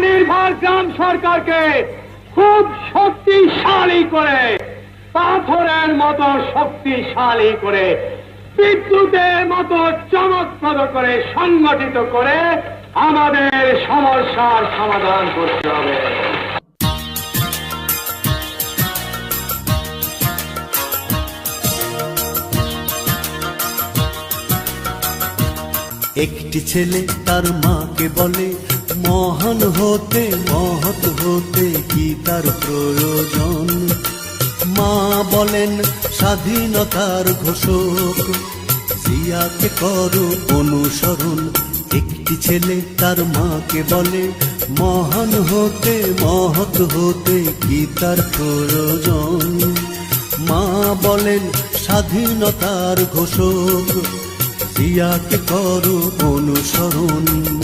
স্বনির্ভর গ্রাম সরকারকে খুব শক্তিশালী করে, পাথরের মতো শক্তিশালী করে, বিদ্যুতের মতো চমকপ্রদ করে সংগঠিত করে আমাদের সমস্যার সমাধান করতে হবে। একটি ছেলে তার মাকে বলে মহান হতে মহৎ হতে কি তার প্রয়োজন মা বলেন স্বাধীনতার ঘোষক জিয়াকে করো অনুসরণ একটি ছেলে তার মাকে বলে মহান হতে মহৎ হতে কি তার প্রয়োজন? মা বলেন, স্বাধীনতার ঘোষক, জিয়াকে করো অনুসরণ।